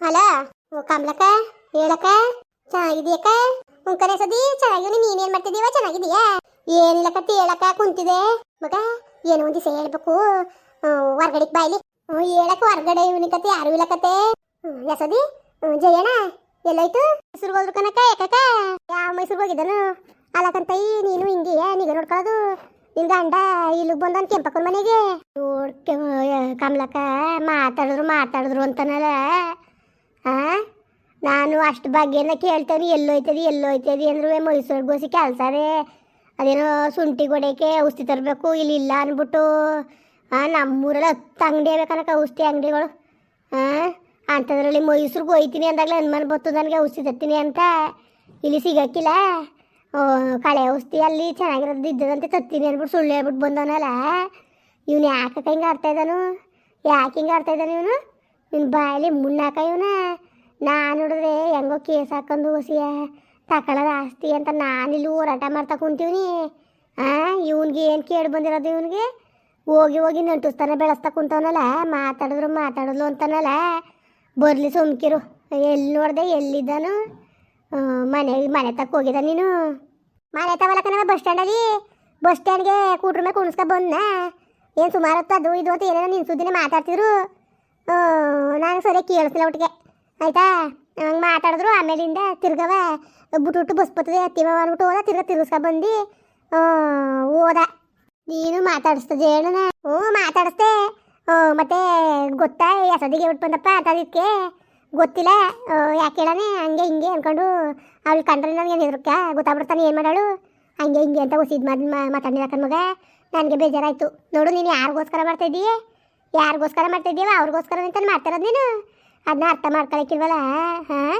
ಅಲ್ಲ ಓ ಕಮಲಕ್ಕ, ಹೇಳಕ್ಕ ಚೆನ್ನಾಗಿದೆಯಕ್ಕ ಉಂಕನೆ ಸದಿ ಚೆನ್ನಾಗಿ ನೀನೇನ್ ಮಾಡ್ತಿದೀವ ಚೆನ್ನಾಗಿದೀಯಾ ಏನಿಲ್ಲಕ್ಕ ಹೇಳಕ್ಕ ಕುಂತಿದೆ ಮಗ, ಏನೋ ಒಂದು ಹೇಳ್ಬೇಕು. ಹೊರ್ಗಡೆಗೆ ಬಾಯ್ಲಿ ಹೇಳಕ್ ಹೊರ್ಗಡೆ ಇವನಿ ಕತೆ ಯಾರು ಇಲ್ಲ ಕತೆ. ಯಸದಿ ಜಯಣ ಎಲ್ಲಾಯ್ತು? ಮೈಸೂರ್ಗೆ ಹೋದ್ರು ಕನಕ ಯಾಕಕ ಯಾವ ಮೈಸೂರ್ಗೆ ಹೋಗಿದ್ದನು? ಅಲಕಂತೈ ನೀನು ಹಿಂಗೆ ನಿಗ ನೋಡ್ಕೊಳ್ಳೋದು ನಿನ್ ಗಂಡ ಇಲ್ಲಿಗೆ ಬಂದನ್ ಕೆಂಪಕ್ಕನ ಮನೆಗೆ. ನೋಡ್ಕೆ ಕಮಲಕ್ಕ, ಮಾತಾಡಿದ್ರು ಮಾತಾಡಿದ್ರು ಅಂತನಲ್ಲ. ಆ? ನಾನು ಅಷ್ಟು ಬಗ್ಗೆನ ಕೇಳ್ತೇನೆ ಎಲ್ಲೋಯ್ತದೆ ಎಲ್ಲೋಯ್ತದೆ ಅಂದ್ರೆ ಮೈಸೂರಿಗೆ ಗೋಸಿ ಕೆಲಸವೇ ಅದೇನೋ ಶುಂಠಿ ಗೊಡೆಗೆ ಔಷಧಿ ತರಬೇಕು, ಇಲ್ಲಿ ಇಲ್ಲ ಅಂದ್ಬಿಟ್ಟು, ಆ, ನಮ್ಮೂರಲ್ಲಿ ಹತ್ತು ಅಂಗಡಿ ಬೇಕನಕ ಔಷಧಿ ಅಂಗಡಿಗಳು. ಹಾಂ ಅಂಥದ್ರಲ್ಲಿ ಮೈಸೂರಿಗೆ ಹೋಯ್ತೀನಿ ಅಂದಾಗಲೇ ಅನುಮಾನ ಬತ್ತು ನನಗೆ ಔಷಧಿ ತರ್ತೀನಿ ಅಂತ. ಇಲ್ಲಿ ಸಿಗಕ್ಕಿಲ್ಲ. ಓ, ಕಳೆ ಔಷಧಿ ಅಲ್ಲಿ ಚೆನ್ನಾಗಿರೋದು ಇದ್ದದಂತೆ ತತ್ತೀನಿ ಅಂದ್ಬಿಟ್ಟು ಸುಳ್ಳು ಹೇಳ್ಬಿಟ್ಟು ಬಂದವನಲ್ಲ. ಇವನು ಯಾಕೆ ಹಿಂಗೆ ಆಡ್ತಾಯಿದ್ದಾನು ಯಾಕೆ ಹಿಂಗೆ ಆಡ್ತಾ ಇದ್ದಾನೆ ಇವನು? ನಿನ್ನ ಬಾಯಲ್ಲಿ ಮುನ್ನಾಕ ಇವನ. ನಾನು ನೋಡಿದ್ರೆ ಹೆಂಗೋ ಕೇಸ್ ಹಾಕೊಂಡು ಹೊಸಿಯ ತಕೊಳ್ಳೋದು ಆಸ್ತಿ ಅಂತ ನಾನಿಲ್ಲಿ ಹೋರಾಟ ಮಾಡ್ತಾ ಕುಂತೀವ್ನಿ. ಹಾಂ ಇವನಿಗೆ ಏನು ಕೇಳಿ ಬಂದಿರೋದು ಇವನಿಗೆ? ಹೋಗಿ ಹೋಗಿ ನಂಟಿಸ್ತಾನೆ ಬೆಳೆಸ್ತಾ ಕುಂತವನಲ್ಲ, ಮಾತಾಡಿದ್ರು ಮಾತಾಡಿದ್ಲು ಅಂತಾನಲ್ಲ. ಬರಲಿ ಸುಮ್ಕಿರು. ಎಲ್ಲಿ ನೋಡಿದೆ, ಎಲ್ಲಿದ್ದಾನು? ಮನೆ ಮನೆ ತಕ್ಕ ಹೋಗಿದ್ದ ನೀನು? ಮನೆ ತಗೊಳಕ ಬಸ್ ಸ್ಟ್ಯಾಂಡಲ್ಲಿ. ಬಸ್ ಸ್ಟ್ಯಾಂಡ್ಗೆ ಕೂಟ್ರ ಮೇಲೆ ಕುಣಿಸ್ಕೊ ಬಂದ ಏನು ಸುಮಾರು ಹೊತ್ತು ಅದು ಇದು ಅಂತ ಏನೇನೋ ನಿನ್ನ ಸುದ್ದಿನೇ ಮಾತಾಡ್ತಿದ್ರು. ನಾನು ಸರಿ ಕೇಳಿಸ್ಲ ಒಟ್ಟಿಗೆ. ಆಯ್ತಾ? ಹಂಗೆ ಮಾತಾಡಿದ್ರು, ಆಮೇಲಿಂದ ತಿರ್ಗವ ಬಿಟ್ಟು ಬಸ್ ಬರ್ತದೆ ಹತ್ತಿವ ಅಂದ್ಬಿಟ್ಟು ಹೋದ, ತಿರ್ಗ ತಿರ್ಗಿಸ್ಕೊ ಬಂದು. ಹೋದ. ನೀನು ಮಾತಾಡಿಸ್ತದೆ ಜೇಣನ ಹ್ಞೂ ಹ್ಞೂ, ಮತ್ತೆ ಗೊತ್ತಾ? ಯಸದಿಗೆ ಬಿಟ್ಟು ಬಂದಪ್ಪ ಅಂತದಕ್ಕೆ ಗೊತ್ತಿಲ್ಲ. ಓ ಯಾಕೆ ಹೇಳಾನೆ ಹಂಗೆ ಹಿಂಗೆ ಅಂದ್ಕೊಂಡು ಅವಳು ಕಂಡ್ರೆ ನನಗೆ ಹೆದರ್ಕ ಗೊತ್ತಾಗ್ಬಿಡ್ತಾನೆ ಏನು ಮಾಡಾಳು? ಹಂಗೆ ಹಿಂಗೆ ಅಂತ ಹೊಸ ಇದು ಮಾಡಿ ಮಾತಾಡಿದ ಮಗ. ನನಗೆ ಬೇಜಾರಾಯಿತು. ನೋಡು, ನೀನು ಯಾರಿಗೋಸ್ಕರ ಮಾಡ್ತಾ ಇದ್ದೀಯ? ಯಾರಿಗೋಸ್ಕರ ಮಾಡ್ತಾ ಇದ್ದೀವ ಅವ್ರಿಗೋಸ್ಕರ ಅಂತ ಮಾಡ್ತಾರದು ನೀನು? ಅದನ್ನ ಅರ್ಥ ಮಾಡ್ಕೊಳಕ್ಕಿಲ್ವಲ್ಲ ಹಾಂ?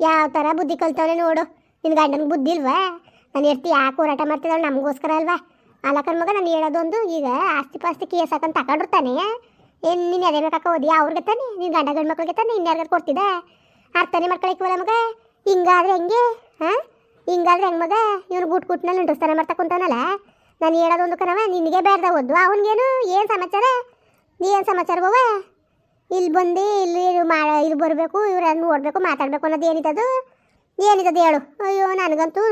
ಯಾವ ಥರ ಬುದ್ಧಿ ಕಲ್ತವಳೆ ನೋಡು. ನಿನ್ನ ಗಂಡನಿಗೆ ಬುದ್ಧಿ ಇಲ್ವಾ? ನಾನು ಎರ್ತಿ ಯಾಕೆ ಹೋರಾಟ ಮಾಡ್ತಿದ್ದಾಳೆ ನಮಗೋಸ್ಕರ ಅಲ್ವಾ? ಅಲ್ಲಕ್ಕನ ಮಗ ನಾನು ಹೇಳೋದೊಂದು, ಈಗ ಆಸ್ತಿ ಪಾಸ್ತಿ ಕೇಸ್ ಹಾಕೊಂಡು ತಗೊಂಡಿರ್ತಾನೆ ಏನು ನೀನು ಎದೆ ಬೇಕಾಕ ಓದಿ ಅವ್ರಿಗೆ ತಾನೆ? ನೀನು ಗಂಡ ಗಂಡು ಮಕ್ಳಿಗೆ ತಾನೆ ಇನ್ಯಾರ್ಗಾರು ಕೊಡ್ತಿದ್ದೆ ಅರ್ಥನೇ ಮಾಡ್ಕೊಳಕ್ಕಿವಲ್ಲ ಮಗ? ಹಿಂಗಾದ್ರೆ ಹೆಂಗೆ? ಹಾಂ? ಹಿಂಗಾದ್ರೆ ಹೆಂಗೆ ಮಗ? ಇವ್ರು ಗುಟ್ ಗುಟ್ನಲ್ಲಿ ಮಾಡ್ತಾ ಕುಂತಾನಲ್ಲ ನಾನು ಹೇಳೋದೊಂದು ಕಣವ ನಿನಗೆ ಬೇಡ್ದ ಓದು ಅವನಿಗೇನು? ಏನು ಸಮಾಚಾರ? ನೀ ಏನು ಸಮಾಚಾರ ಬವ್ವ ಇಲ್ಲಿ ಬಂದು ಇಲ್ಲಿ ಇಲ್ಲಿ ಬರಬೇಕು, ಇವ್ರನ್ನ ನೋಡಬೇಕು, ಮಾತಾಡಬೇಕು ಅನ್ನೋದು ಏನಿತ್ತದು? ಏನಿತ್ತದು ಹೇಳು. ಅಯ್ಯೋ, ನನಗಂತೂ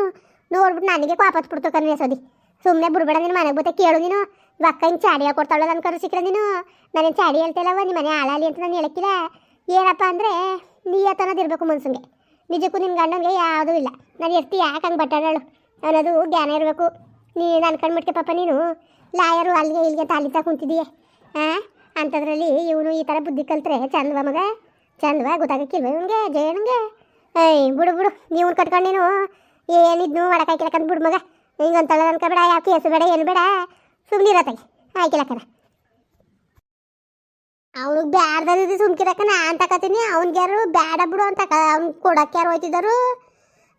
ನೋಡ್ಬಿಟ್ಟು ನನಗೆ ವಾಪಸ್ ಬಿಡ್ತು ಕನ್ವೆ ಸೋದಿ ಸುಮ್ಮನೆ ಬಿಡ್ಬೇಡ ನಿನ್ನ ಮನೆಗೆ ಬತ್ತೆ ಕೇಳು ನೀನು. ಬಕ್ಕ ಹಿಂಗೆ ಚಾಡಿ ಕೊಡ್ತಾಳೆ ನನ್ನ ಕರು ಸಿಕ್ಕರೆ ನೀನು. ನನಗೆ ಚಾಡಿ ಹೇಳ್ತಿಲ್ಲವ ನಿಮ್ಮ ಮನೆ ಹಾಳಾಲಿ ಅಂತ ನಾನು ಹೇಳಕ್ಕಿಲ್ಲ. ಏನಪ್ಪ ಅಂದರೆ ನೀಯತನದು ಇರಬೇಕು ಮನ್ಸಂಗೆ. ನಿಜಕ್ಕೂ ನಿನ್ನ ಗಂಡನಿಗೆ ಯಾವುದೂ ಇಲ್ಲ. ನಾನು ಎಷ್ಟು ಯಾಕೆ ಹಂಗೆ ಬಟ್ಟಾಡಳು ಅನ್ನೋದು ಜ್ಞಾನ ಇರಬೇಕು. ನೀನು ಅನ್ಕೊಂಡ್ಬಿಟ್ಟೆ ಪಾಪ ನೀನು. ಲಾಯರು ಅಲ್ಲಿಗೆ ಇಲ್ಲಿಗೆ ತಾಲಿತಾ ಕುಂತಿದ್ದೀಯ ಹಾಂ ಅಂಥದ್ರಲ್ಲಿ ಇವನು ಈ ಥರ ಬುದ್ಧಿ ಕಲ್ತ್ರೆ ಚಂದವ ಮಗ? ಚಂದವ ಗೊತ್ತಾಗಕ್ಕಿಲ್ವ ಇವನಿಗೆ? ಜಯಣ್ಣಗೆ? ಏಯ್, ಬಿಡು ಬಿಡು. ನೀವು ಕಟ್ಕೊಂಡೇನು ಏನಿದ್ನು ಒಳಕಾಯ್ಕಿಲಕ್ಕಂತ ಬಿಡು ಮಗ. ಹಿಂಗಂತಳ ಅನ್ಕೋಬೇಡ ಯಾಕೆ ಹೆಸರು ಬೇಡ, ಏನು ಬೇಡ. ಸುಮ್ಮನಿರತ್ತಾಗಿ ಆಯ್ಕಿಲಕ್ಕನ ಅವ್ನಿಗೆ ಬ್ಯಾಡ್ದಿದ್ದು ಸುಮ್ಕಿರಕ್ಕ, ನಾನು ತಕತೀನಿ. ಅವ್ನಿಗ್ಯಾರು ಬೇಡ ಬಿಡು ಅಂತ ಅವ್ನು ಕೊಡಕ್ಕೆ ಯಾರು ಹೋಯ್ತಿದ್ದಾರು?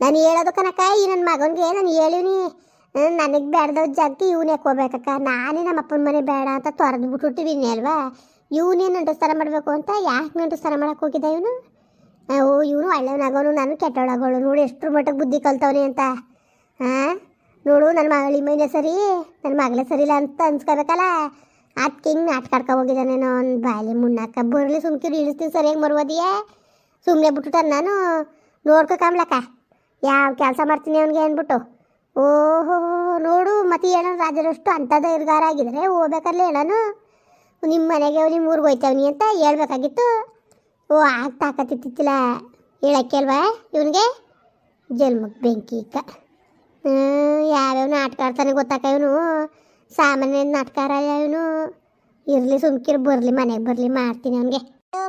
ನಾನು ಹೇಳೋದು ಕನಕ ಈ ನನ್ನ ಮಗನಿಗೆ ನಾನು ಹೇಳಿವ್ನಿ. ನನಗೆ ಬೇಡದ ಜಾಗಕ್ಕೆ ಇವನೇ ಹೋಗ್ಬೇಕಕ್ಕ ನಾನೇ ನಮ್ಮ ಅಪ್ಪನ ಮನೆ ಬೇಡ ಅಂತ ತೊರೆದು ಬಿಟ್ಬಿಟ್ಟಿದ್ದೀನಿ ಅಲ್ವಾ ಇವನೇನು ನಂಟಸ್ತಾರ ಮಾಡಬೇಕು ಅಂತ ಯಾಕೆ ನಂಟಸ್ತಾರ ಮಾಡಕ್ಕೆ ಹೋಗಿದ್ದ ಇವನು? ಓ, ಇವನು ಒಳ್ಳೆಯವನಾಗೋನು ನಾನು ಕೆಟ್ಟವಳಾಗೋಳು. ನೋಡು ಎಷ್ಟ್ರ ಮಟ್ಟಕ್ಕೆ ಬುದ್ಧಿ ಕಲ್ತವನೆ ಅಂತ. ಹಾಂ ನೋಡು ನನ್ನ ಮಗಳಿ ಮೈನೆ ಸರಿ ನನ್ನ ಮಗಳೇ ಸರಿ ಇಲ್ಲ ಅಂತ ಅನ್ಸ್ಕೋಬೇಕಲ್ಲ? ಅದಕ್ಕೆ ಹಿಂಗೆ ನಾಟ್ಕಾಡ್ಕೊ ಹೋಗಿದ್ದಾನೇನೋ ಅವ್ನು ಬಾಯಲ್ಲಿ ಮುನ್ನಾಕ ಬರಲಿ ಸುಮ್ಕಿರು, ಇಳಿಸ್ತೀನಿ ಸರಿಯಾಗಿ ಮರುವದಿಯೇ? ಸುಮ್ಮನೆ ಬಿಟ್ಬಿಟ್ಟ ನಾನು. ನೋಡ್ಕೊ ಯಾವ ಕೆಲಸ ಮಾಡ್ತೀನಿ ಅವ್ನಿಗೆ ಅಂದ್ಬಿಟ್ಟು. ಓಹೋ, ನೋಡು, ಮತ್ತೆ ಹೇಳೋಣ ರಾಜರಷ್ಟು ಅಂಥದ್ದು ಇರ್ಗಾರ ಆಗಿದ್ರೆ ಹೋಗ್ಬೇಕಾದ್ರೆ ಹೇಳೋನು ನಿಮ್ಮ ಮನೆಗೆ ನಿಮ್ಮ ಊರಿಗೆ ಹೋಯ್ತವನಿ ಅಂತ ಹೇಳ್ಬೇಕಾಗಿತ್ತು. ಓ, ಆಗ ತಾಕತ್ತಿತ್ತಿಲ್ಲ ಹೇಳಕ್ಕೆ ಇವನಿಗೆ? ಜನ್ಮಕ್ಕೆ ಬೆಂಕಿ ಇಕ್ಕ ಯಾವ್ಯಾವ ನಾಟಕ ಆಡ್ತಾನೆ ಗೊತ್ತಾಕ ಇವನು? ಸಾಮಾನ್ಯ ನಾಟಕಾರ ಇವನು. ಇರಲಿ ಸುಮ್ಕಿರ್, ಬರಲಿ ಮನೆಗೆ ಬರಲಿ ಮಾಡ್ತೀನಿ ಅವನಿಗೆ.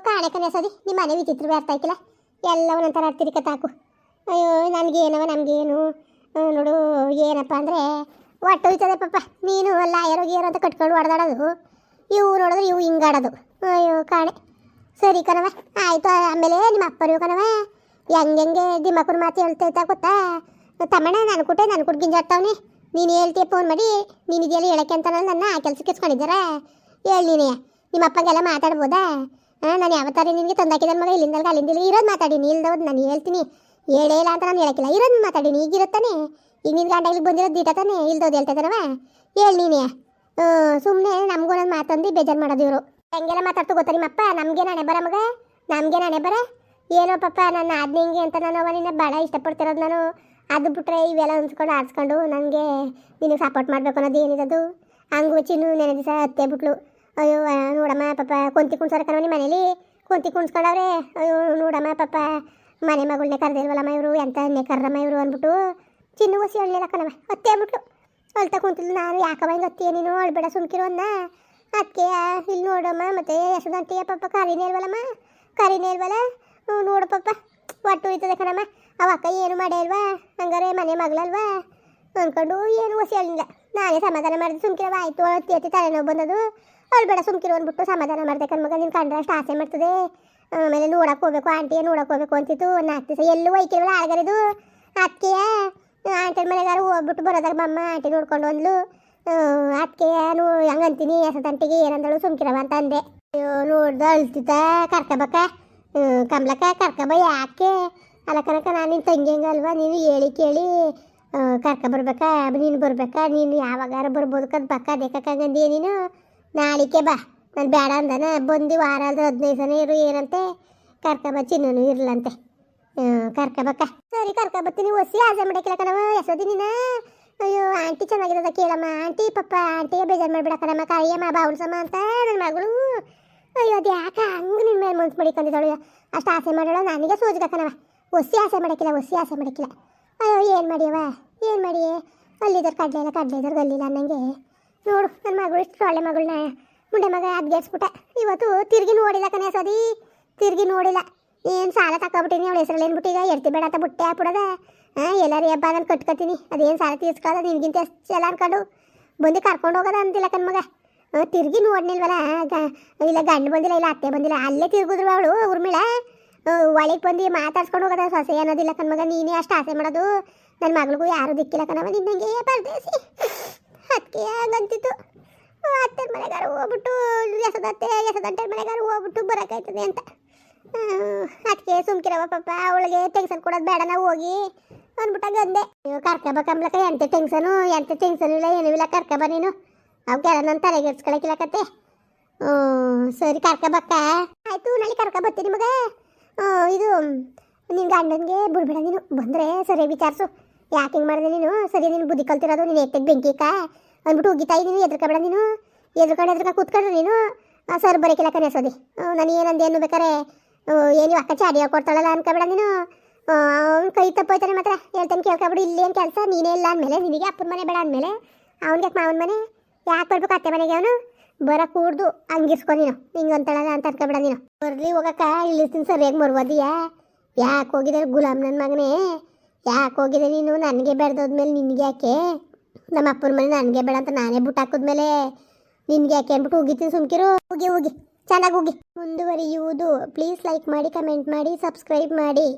ಕಾಣೆ ಕನೆ ಸದಿ ನಿಮ್ಮ ಮನೆ ವಿಚಿತ್ರ ಅರ್ಥ ಆಯ್ಕಿಲ್ಲ. ಎಲ್ಲವೂ ನಂತರ ಆಡ್ತೀರಿ ಕತ್ತಾಕು ಅಯ್ಯೋ, ನನಗೇನವ, ನಮಗೇನು? ನೋಡು, ಏನಪ್ಪ ಅಂದರೆ ಒಟ್ಟು ಹೋಯ್ತದೆ ಪಾಪ. ನೀನು ಲಾಯರು ಗೀರು ಅಂತ ಕಟ್ಕೊಂಡು ಹೊಡೆದಾಡೋದು ಇವು ನೋಡಿದ್ರೆ ಇವು ಹಿಂಗಾಡೋದು ಅಯ್ಯೋ, ಕಾಣೆ. ಸರಿ ಕಣವ ಆಯಿತು. ಆಮೇಲೆ ನಿಮ್ಮ ಅಪ್ಪರು ಕಣವ ಹೆಂಗೆ ದಿಮಾಕುರ್ ಮಾತು ಹೇಳ್ತೈತಾ ಗೊತ್ತಾ? ತಮ್ಮಣ್ಣ, ನಾನು ಕೊಟ್ಟೆ ನಾನು ಕೊಟ್ಟು ಗಿಂಜಾಡ್ತಾವನೆ ನೀನು ಹೇಳ್ತೀಯ ಫೋನ್ ಮಾಡಿ. ನೀನು ಇದೆಯಲ್ಲ ಹೇಳಕ್ಕೆ ಅಂತ ನನ್ನ ಆ ಕೆಲಸಕ್ಕೆ ಇಸ್ಕೊಂಡಿದ್ದಾರ? ಹೇಳಿ ನೀನೇ. ನಿಮ್ಮ ಅಪ್ಪಗೆಲ್ಲ ಮಾತಾಡ್ಬೋದಾ? ಹಾಂ ನಾನು ಯಾವ ಥರ ನಿನಗೆ ತಂದಾಕಿದ ಮಗ? ಇಲ್ಲಿಂದಲ್ಗ ಅಲ್ಲಿಂದ ಇರೋದು ನೀ ಇಲ್ದವ್ದು ನಾನು ಹೇಳ್ತೀನಿ. ಹೇಳೇ ಇಲ್ಲ ಅಂತ ನಾನು ಹೇಳಕ್ಕಿಲ್ಲ. ಇರೋದು ಮಾತಾಡೀನಿ ಈಗಿರುತ್ತಾನೆ ಈಗ ನಿನ್ನ ಇಲ್ಲಿ ಬಂದಿರೋದು ದೀಟ ತಾನೆ? ಇಲ್ದೋದು ಹೇಳ್ತಾ ಇದ್ದಾರವ ಹೇಳಿ ನೀನೇ. ಸುಮ್ಮನೆ ನಮಗೂ ಒಂದು ಮಾತಂದು ಬೇಜಾರು ಮಾಡೋದು ಇವರು. ಹೆಂಗೆಲ್ಲ ಮಾತಾಡ್ತು ಗೊತ್ತಾ ನಿಮ್ಮಪ್ಪ? ನಮ್ಗೆ ನಾಣೆ ಬರ ಮಗ? ನಮ್ಗೆ ನಾಣೆ ಬರ? ಏನೋ ಪಾಪ ನನ್ನ ಆದ್ನಿಂಗೆ ಅಂತ ನಾನು ಅವ ನಿನ್ನ ಭಾಳ ಇಷ್ಟಪಡ್ತಿರೋದು ನಾನು. ಅದು ಬಿಟ್ರೆ ಇವೆಲ್ಲ ಅನ್ಸ್ಕೊಂಡು ಆಡ್ಸ್ಕೊಂಡು ನನಗೆ ನಿನಗೆ ಸಪೋರ್ಟ್ ಮಾಡಬೇಕು ಅನ್ನೋದು ಏನಿದದು ಹಂಗು ಚಿನ್ನು ನೆನೆ ದಿವಸ ಹತ್ತೆ ಬಿಟ್ಲು. ಅಯ್ಯೋ, ನೋಡಮ್ಮ ಪಾಪ, ಕೊಂತಿ ಕುಣ್ಸೋರ ನಿಮ್ಮ ಮನೇಲಿ ಕೊಂತಿ ಕುಣ್ಸ್ಕೊಂಡವ್ರೆ. ಅಯ್ಯೋ, ನೋಡಮ್ಮ ಪಾಪ. ಮನೆ ಮಗಳನ್ನೇ ಕರೆದಿಲ್ವಲ್ಲಮ್ಮ ಇವರು, ಎಂತ ಕರ್ರಮ್ಮ ಇವರು ಅಂದ್ಬಿಟ್ಟು, ಚಿನ್ನು ಒಸಿ ಹೇಳಲಿಲ್ಲ ಕಣವ ಅತ್ತೆ ಅಂದ್ಬಿಟ್ಟು ಅಳ್ತಾ ಕುಂತಿದ್ಲು ನಾನು ಯಾಕವ ಹಿಂಗೆ ಅತ್ತೆ ನೀನು, ಅಳ್ಬೇಡ ಸುಮ್ಕಿರು ಅನ್ನ. ಅದಕ್ಕೆ ಇಲ್ಲಿ ನೋಡಮ್ಮ, ಮತ್ತೆ ಯಶದಂಟಿಯ ಪಾಪ ಕರಿನೇ ಇಲ್ವಲ್ಲಮ್ಮ ಕರಿನೇ ಇಲ್ವಲ್ಲ? ನೋಡು ಪಾಪ ಒಟ್ಟು ಉಳಿತದೆ ಕಣಮ್ಮ. ಅವ ಅಕ್ಕ ಏನು ಮಾಡೇ ಅಲ್ವಾ ಹಂಗಾರೆ ಮನೆ ಮಗಳಲ್ವಾ? ಅಂದ್ಕೊಂಡು ಏನು ಒಸಿ ಹೇಳಿಲ್ಲ ನಾನೇ ಸಮಾಧಾನ ಮಾಡಿದೆ ಸುಮ್ಕಿರವ ಆಯಿತು ಅತ್ತಿ ಅತ್ತಿ ತಲೆನೋವು ಬಂದದು ಅಳ್ಬೇಡ ಸುಮ್ಕಿರು ಅಂದ್ಬಿಟ್ಟು ಸಮಾಧಾನ ಮಾಡಿದೆ ಕಣ್ಮಗ ನಿನ್ನ ಕಂಡ್ರೆ ಅಷ್ಟು ಆಸೆ ಮಾಡ್ತದೆ. ಆಮೇಲೆ ನೋಡಕ್ಕೆ ಹೋಗ್ಬೇಕು ಆಂಟಿ ನೋಡಕ್ಕೆ ಹೋಗ್ಬೇಕು ಅಂತಿತ್ತು. ನಾಲ್ಕು ದಿವಸ ಎಲ್ಲೂ ಒಯ್ಕಿಲ್ವಲ್ಲ ಆಗರಿದು ಅದಕ್ಕೆ ಆಂಟಿ ಮನೆಗಾರ ಹೋಗ್ಬಿಟ್ಟು ಬರೋದಾಗ ಮಮ್ಮ ಆಂಟಿ ನೋಡ್ಕೊಂಡು ಬಂದ್ಲು. ಅದಕ್ಕೆ ನಾನು ಹಂಗಂತೀನಿ ಎಸದಂಟಿಗೆ ಏನಂದಳು ಸುಮ್ಕಿರವ ಅಂತ ಅಂದೆ. ಅಯ್ಯೋ, ನೋಡ್ದ ಅಳ್ತಿತ್ತ ಕರ್ಕಬಕ್ಕ. ಕಮ್ಲಕ್ಕ, ಕರ್ಕಬ, ಯಾಕೆ? ಅಲ್ಲ ಕನಕ, ನಾನು ನಿನ್ನ ತಂಗಿ ಹಂಗಲ್ವಾ? ನೀನು ಹೇಳಿ ಕೇಳಿ. ಕರ್ಕ ಬರ್ಬೇಕಾ? ನೀನು ಬರ್ಬೇಕಾ? ನೀನು ಯಾವಾಗಾರ ಬರ್ಬೋದು ಕದ್ ಬಕ್ಕ ದೇಕಕ್ಕಂಗಂದಿ ನೀನು. ನಾಳಿಕೆ ಬಾ. ನಾನು ಬೇಡ ಅಂದನ. ಬಂದು ವಾರ ಅಂದ್ರೆ ಹದಿನೈದು ಸಲ ಇರು, ಏನಂತೆ? ಕರ್ಕಬ ಚಿನ್ನನು ಇರ್ಲಂತೆ. ಕರ್ಕಬಕ್ಕ. ಸರಿ ಕರ್ಕ ಬರ್ತೀನಿ ಒಸಿ ಆಸೆ ಮಾಡಕ್ಕಿಲ್ಲ ಕಣವ ಎಸೋದಿ ನೀನ? ಅಯ್ಯೋ, ಆಂಟಿ ಚೆನ್ನಾಗಿರೋದ ಕೇಳಮ್ಮ. ಆಂಟಿ, ಪಪ್ಪ, ಆಂಟಿಗೆ ಬೇಜಾರು ಮಾಡ್ಬಿಡ ಕಣಮ್ಮ. ಕಾಯಮ್ಮ ಸಮ ಅಂತ ನನ್ನ ಮಗಳು. ಅಯ್ಯೋ, ಅದು ಯಾಕೆ ಹಂಗೆ ನಿನ್ನ ಮೇಲೆ ಮನ್ಸು ಮಡಿಕೊಂಡಿದ್ದಾಳು ಅಷ್ಟು ಆಸೆ ಮಾಡೋಣ ನನಗೆ ಸೋಜಿದ ಕಣವ ಒಸಿ ಆಸೆ ಮಾಡಕ್ಕಿಲ್ಲ, ಒಸಿ ಆಸೆ ಮಾಡಕ್ಕಿಲ್ಲ. ಅಯ್ಯೋ, ಏನು ಮಾಡಿಯವ ಏನು ಮಾಡಿ ಅಲ್ಲಿದ್ದಾರೆ ಕಡ್ಲೆ ಇಲ್ಲ ಕಡ್ಲೆ ಇದ್ದಾರೆ ಗಲ್ಲಿಲ್ಲ ಅನ್ನಂಗೆ. ನೋಡು ನನ್ನ ಮಗಳು ಇಷ್ಟು ಒಳ್ಳೆ ಮಗಳನ್ನ ಮುಂಡೆ ಮಗ ಅದ್ಗೆಸ್ಬಿಟ್ಟ ಇವತ್ತು ತಿರುಗಿ ನೋಡಿಲ್ಲ ಕಣೆ ಸದಿ ತಿರುಗಿ ನೋಡಿಲ್ಲ. ಏನು ಸಾಲ ಅವಳ ಹೆಸರಲ್ಲಿ ಏನು ಈಗ ಎರ್ತಿ ಬೇಡ ಅಂತ ಬುಟ್ಟೆ ಹಾಕ್ಬಿಡದ. ಹಾಂ, ಎಲ್ಲಾರು ಹಬ್ಬ ನಾನು ಕಟ್ಕೊತೀನಿ. ಅದೇನು ಸಾಲ ತೀರ್ಸ್ಕೊಳ್ಳೋದು ನಿನ್ಗಿಂತ ಎಷ್ಟು ಎಲ್ಲ ಅನ್ಕೊಂಡು ಬಂದು ಕರ್ಕೊಂಡು ಹೋಗೋದ ಅಂತಿಲ್ಲ ಕಣ್ಮಗ ಮಗ. ತಿರುಗಿ ನೋಡ್ನಿಲ್ವಲ್ಲ? ಇಲ್ಲ ಗಂಡು ಬಂದಿಲ್ಲ, ಇಲ್ಲ ಅತ್ತೆ ಬಂದಿಲ್ಲ. ಅಲ್ಲೇ ತಿರುಗಿದ್ರು ಅವಳು ಉರ್ಮಿಳ ಒಳಗೆ ಬಂದು ಮಾತಾಡ್ಸ್ಕೊಂಡು ಹೋಗೋದ ಸೊಸೆ ಅನ್ನೋದಿಲ್ಲ ಕಣ್ಮಗ ನೀನೇ ಅಷ್ಟು ಆಸೆ ಮಾಡೋದು. ನನ್ನ ಮಗಳಿಗೂ ಯಾರು ದಿಕ್ಕಿಲ್ಲ ಕಣವ ನಿನ್ನಂಗೆ ಬರ್ದೇಸಿ ಅದಕ್ಕೆ ಹಂಗಂತಿತ್ತು. ಅತ್ತೆ ಮನೆಗಾರು ಹೋಗ್ಬಿಟ್ಟು ಎಸದತ್ತೆ ಎಸದಂಟೆ ಮನೆಗಾರ ಹೋಗ್ಬಿಟ್ಟು ಬರೋಕ್ಕಾಯ್ತದೆ ಅಂತ. ಅದಕ್ಕೆ ಸುಮ್ಕಿರವ ಪಾಪ ಅವಳಿಗೆ ಟೆನ್ಷನ್ ಕೊಡೋದು ಬೇಡ ನಾವು ಹೋಗಿ ಅಂದ್ಬಿಟ್ಟ ಗಂದೆ ಕರ್ಕಬೇಕಂಬ್ಲಕ್ಕ ಎಂತ ಟೆನ್ಷನು ಎಂತ ಟೆನ್ಷನ್ ಇಲ್ಲ ಏನೂ ಇಲ್ಲ ಕರ್ಕಬ ನೀನು. ಅವಕ್ಕೆಲ್ಲ ನನ್ನ ತಲೆಗೆಡ್ಸ್ಕೊಳಕಿಲ್ಲ ಕತೆ. ಹ್ಞೂ ಸರಿ ಕರ್ಕಬಕ್ಕ ಆಯಿತು ನಾಳೆ ಕರ್ಕ ಬರ್ತೀನಿ ನಿಮಗೆ ಆ, ಇದು ನಿನ್ನ ಗಂಡನಿಗೆ ಬಿಡ್ಬೇಡ ನೀನು. ಬಂದರೆ ಸರಿ ವಿಚಾರಿಸು. ಯಾಕೆ ಹಿಂಗೆ ಮಾಡಿದೆ ನೀನು? ಸರಿ ನೀನು ಬುದ್ಧಿ ಕಲ್ತಿರೋದು ನೀನು ಎತ್ತಿಗೆ ಬೆಂಕಿಕ ಅಂದ್ಬಿಟ್ಟು ಉಗಿತಾ ಇದ್ದೀನಿ ಎದ್ರಕಬೇಡ ನೀನು. ಎದ್ರಕಡೆ ಎದ್ರಕ ಕೂತ್ಕೊಂಡ್ರೆ ನೀನು. ಸರ್ ಬರೋಕಿಲ್ಲ ಕನೆಸೋದಿ ನಾನು ಏನಂದೆ ಏನು ಬೇಕಾರೆ ಏನು ಅಕ್ಕ ಚಾಡಿ ಕೊಡ್ತಾಳಲ್ಲ ಅನ್ಕೋಬೇಡ ನೀನು? ಅವ್ನ ಕೈ ತಪ್ಪೋಯ್ತಾನೆ ಮಾತ್ರ. ಹೇಳ್ತಾನೆ ಕೇಳ್ಕೊಬಿಡು ಇಲ್ಲೇನು ಕೆಲಸ? ನೀನೇ ಇಲ್ಲ ಅಂದಮೇಲೆ, ನಿನಗೆ ಅಪ್ಪನ ಮನೆ ಬೇಡ ಅಂದಮೇಲೆ, ಅವ್ನಿಗೆ ಮಾವನ ಮನೆ? ಯಾಕೆ ಬರ್ಬೇಕು ಅತ್ತೆ ಮನೆಗೆ ಅವನು? ಬರ ಕೂಡ್ದು ಹಂಗಿಸ್ಕೊ ನೀನು. ಹಿಂಗೆ ಅಂತಾಳಲ್ಲ ಅಂತ ಅನ್ಕೋಬೇಡ ನೀನು. ಬರಲಿ ಹೋಗಕ್ಕ ಇಲ್ಲಿಸ್ತೀನಿ ಸರಿಯಾಗಿ ಮರ್ಬೋದಿಯಾ ಯಾಕೆ ಹೋಗಿದೆ ಗುಲಾಮ್ ನನ್ನ ಮಗನೇ? ಯಾಕೆ ಹೋಗಿದೆ ನೀನು? ನನಗೆ ಬೆಳೆದೋದ್ಮೇಲೆ ನಿನಗೆ ಯಾಕೆ? ನಮ್ಮ ಅಪ್ಪನ ಮನೆ ನನಗೆ ಬೇಡ ಅಂತ ನಾನೇ ಬುಟ್ಟು ಹಾಕಿದ್ಮೇಲೆ ನಿನಗೆ ಯಾಕೆ ಅಂದ್ಬಿಟ್ಟು ಹೋಗಿತೀನಿ ಸುಮ್ಕಿರು. ಹೋಗಿ ಹೋಗಿ. ಚೆನ್ನಾಗಿ ಹೋಗಿ ಮುಂದುವರಿಯುವುದು. ಪ್ಲೀಸ್ ಲೈಕ್ ಮಾಡಿ ಕಮೆಂಟ್ ಮಾಡಿ ಸಬ್ಸ್ಕ್ರೈಬ್ ಮಾಡಿ.